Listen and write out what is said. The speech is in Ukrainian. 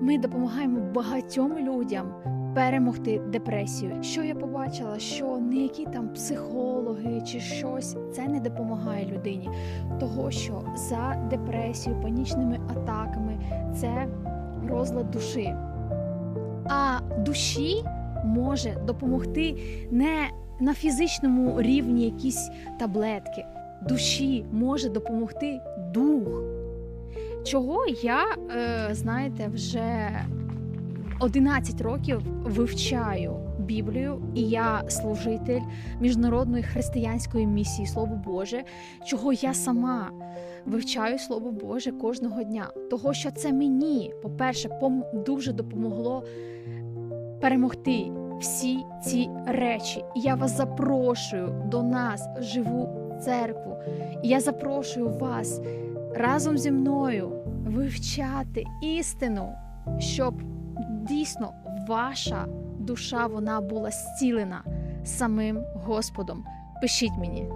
ми допомагаємо багатьом людям перемогти депресію. Що я побачила, що ніякі там психологи чи щось це не допомагає людині, того що за депресію, панічними атаками це розлад душі. А душі може допомогти не на фізичному рівні якісь таблетки. Душі може допомогти дух. Чого я, е, знаєте, вже 11 років вивчаю Біблію, і я служитель міжнародної християнської місії Слово Боже, чого я сама вивчаю Слово Боже кожного дня. Того, що це мені, по-перше, дуже допомогло перемогти всі ці речі. І я вас запрошую до нас, живу церкву. І я запрошую вас разом зі мною вивчати істину, щоб дійсно ваша душа вона була зцілена самим Господом. Пишіть мені.